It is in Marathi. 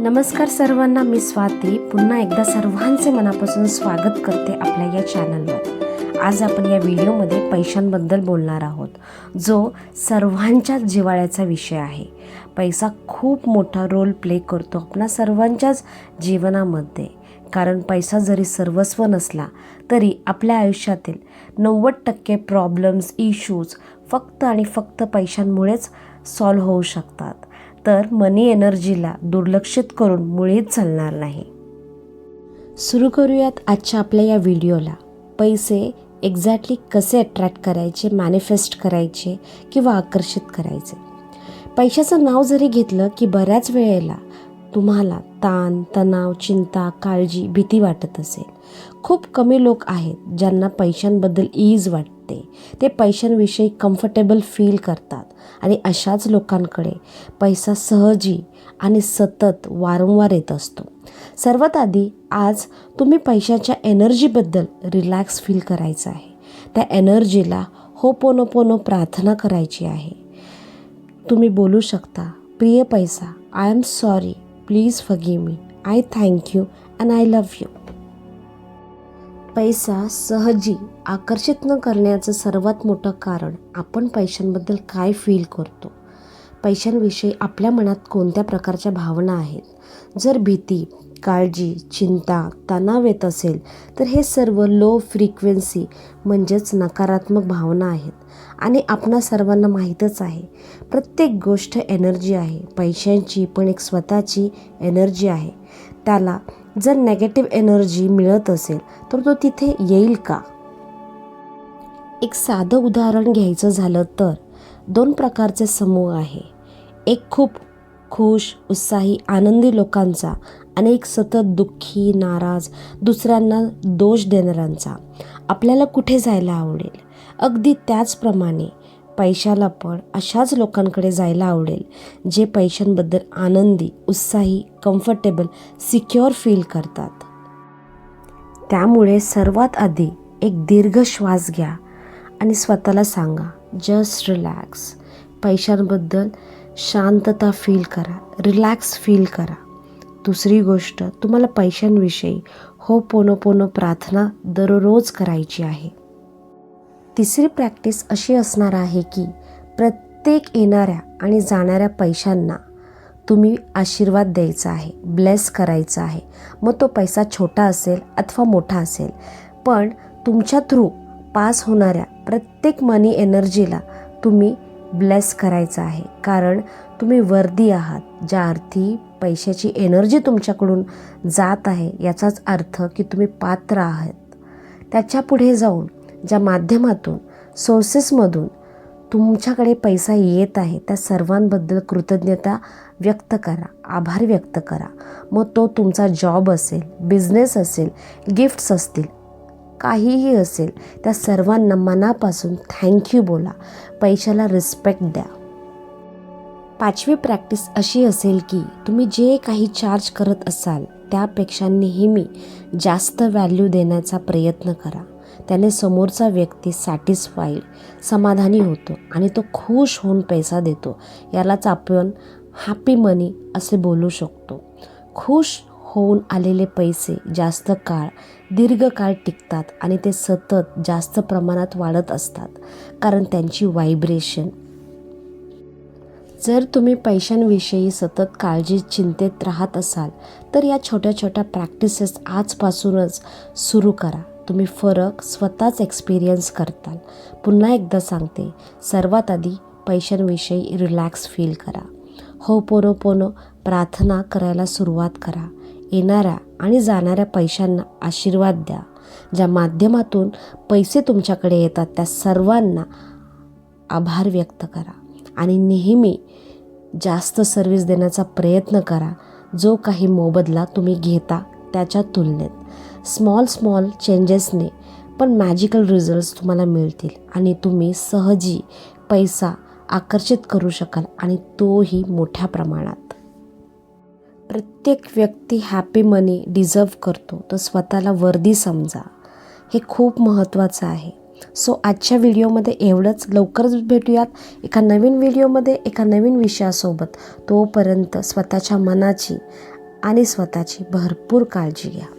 नमस्कार सर्वांना मी स्वाती. पुन्हा एकदा सर्वांचे मनापासून स्वागत करते आपल्या या चॅनलवर आज आपण या व्हिडिओमध्ये पैशांबद्दल बोलणार आहोत जो सर्वांच्याच जिव्हाळ्याचा विषय आहे. पैसा खूप मोठा रोल प्ले करतो आपणा सर्वांच्याच जीवनामध्ये. कारण पैसा जरी सर्वस्व नसला तरी आपल्या आयुष्यातील नव्वद टक्के प्रॉब्लेम्स इश्यूज फक्त आणि फक्त पैशांमुळेच सॉल्व्ह होऊ शकतात. तर मनी एनर्जीला दुर्लक्षित करून मुळीच चालणार नाही. सुरू करूयात आजच्या आपल्या या व्हिडिओला. पैसे एक्झॅक्टली कसे अट्रॅक्ट करायचे मॅनिफेस्ट करायचे किंवा आकर्षित करायचे? पैशाचं नाव जरी घेतलं की बऱ्याच वेळेला तुम्हाला ताण तणाव चिंता काळजी भीती वाटत असेल. खूप कमी लोक आहेत ज्यांना पैशांबद्दल ईज वाटते. ते पैशांविषयी कम्फर्टेबल फील करतात. आणि अशाच लोकांकडे पैसा सहजी आणि सतत वारंवार येत असतो. सर्वात आधी आज तुम्ही पैशाच्या एनर्जीबद्दल रिलॅक्स फील करायचं आहे. त्या एनर्जीला हो पोनो पोनो प्रार्थना करायची आहे. तुम्ही बोलू शकता प्रिय पैसा I am sorry please forgive me I thank you and I love you पैसा सहजी आकर्षित न करण्याचं सर्वात मोठं कारण आपण पैशांबद्दल काय फील करतो? पैशांविषयी आपल्या मनात कोणत्या प्रकारच्या भावना आहेत? जर भीती काळजी चिंता तणाव येत असेल तर हे सर्व लो फ्रिक्वेन्सी म्हणजेच नकारात्मक भावना आहेत. आणि आपणा सर्वांना माहीतच आहे प्रत्येक गोष्ट एनर्जी आहे. पैशांची पण एक स्वतःची एनर्जी आहे. त्याला जर नेगेटिव्ह एनर्जी मिळत असेल तर तो तिथे येईल का? एक साधं उदाहरण घ्यायचं झालं तर दोन प्रकारचे समूह आहे. एक खूप खुश उत्साही आनंदी लोकांचा आणि एक सतत दुःखी नाराज दुसऱ्यांना दोष देणाऱ्यांचा. आपल्याला कुठे जायला आवडेल? अगदी त्याचप्रमाणे पैशाला पण अशाच लोकांकडे जायला आवडेल जे पैशांबद्दल आनंदी उत्साही कम्फर्टेबल सिक्युअर फील करतात. त्यामुळे सर्वात आधी एक दीर्घ श्वास घ्या आणि स्वतःला सांगा जस्ट रिलॅक्स पैशांबद्दल शांतता फील करा रिलॅक्स फील करा. दुसरी गोष्ट तुम्हाला पैशांविषयी हो पोनो पोनो प्रार्थना दररोज करायची आहे. तिसरी प्रॅक्टिस अशी असणार आहे की प्रत्येक येणाऱ्या आणि जाणाऱ्या पैशांना तुम्ही आशीर्वाद द्यायचा आहे ब्लेस करायचा आहे. मग तो पैसा छोटा असेल अथवा मोठा असेल पण तुमच्या थ्रू पास होणाऱ्या प्रत्येक मनी एनर्जीला तुम्ही ब्लेस करायचं आहे. कारण तुम्ही वर्दी आहात ज्या अर्थी पैशाची एनर्जी तुमच्याकडून जात आहे याचाच अर्थ की तुम्ही पात्र आहात. त्याच्या पुढे जाऊन ज्या माध्यमातून सोर्सेसमधून तुमच्याकडे पैसा येत आहे त्या सर्वांबद्दल कृतज्ञता व्यक्त करा आभार व्यक्त करा. मग तो तुमचा जॉब असेल बिझनेस असेल गिफ्ट्स असतील काहीही असेल त्या सर्वांना मनापासून थँक्यू बोला. पैशाला रिस्पेक्ट द्या. पाचवी प्रॅक्टिस अशी असेल की तुम्ही जे काही चार्ज करत असाल त्यापेक्षा नेहमी जास्त व्हॅल्यू देण्याचा प्रयत्न करा. त्याने समोरचा व्यक्ती सॅटिस्फाईड समाधानी होतो आणि तो खुश होऊन पैसा देतो. यालाच आपण हॅपी मनी असे बोलू शकतो. खुश होऊन आलेले पैसे जास्त काळ दीर्घकाळ टिकतात आणि ते सतत जास्त प्रमाणात वाढत असतात कारण त्यांची व्हायब्रेशन जर तुम्ही पैशांविषयी सतत काळजी चिंतेत राहत असाल तर या छोट्या छोट्या प्रॅक्टिसेस आजपासूनच सुरू करा. तुम्ही फरक स्वतःच एक्सपिरियन्स करताल. पुन्हा एकदा सांगते सर्वात आधी पैशांविषयी रिलॅक्स फील करा. हो पोनो पोनो प्रार्थना करायला सुरुवात करा. येणाऱ्या आणि जाणाऱ्या पैशांना आशीर्वाद द्या. ज्या माध्यमातून पैसे तुमच्याकडे येतात त्या सर्वांना आभार व्यक्त करा. आणि नेहमी जास्त सर्विस देण्याचा प्रयत्न करा. जो काही मोबदला तुम्ही घेता त्याच्या तुलनेत. स्मॉल स्मॉल चेंजेसने पण मॅजिकल रिझल्ट्स तुम्हाला मिळतील. आणि तुम्ही सहजी पैसा आकर्षित करू शकाल आणि तोही मोठ्या प्रमाणात. प्रत्येक व्यक्ती हॅपी मनी डिझर्व करतो. तर स्वतःला वर्दी समजा. हे खूप महत्त्वाचं आहे. सो आजच्या व्हिडिओमध्ये एवढंच. लवकरच भेटूयात एका नवीन व्हिडिओमध्ये एका नवीन विषयासोबत. तोपर्यंत स्वतःच्या मनाची आणि स्वतःची भरपूर काळजी घ्या.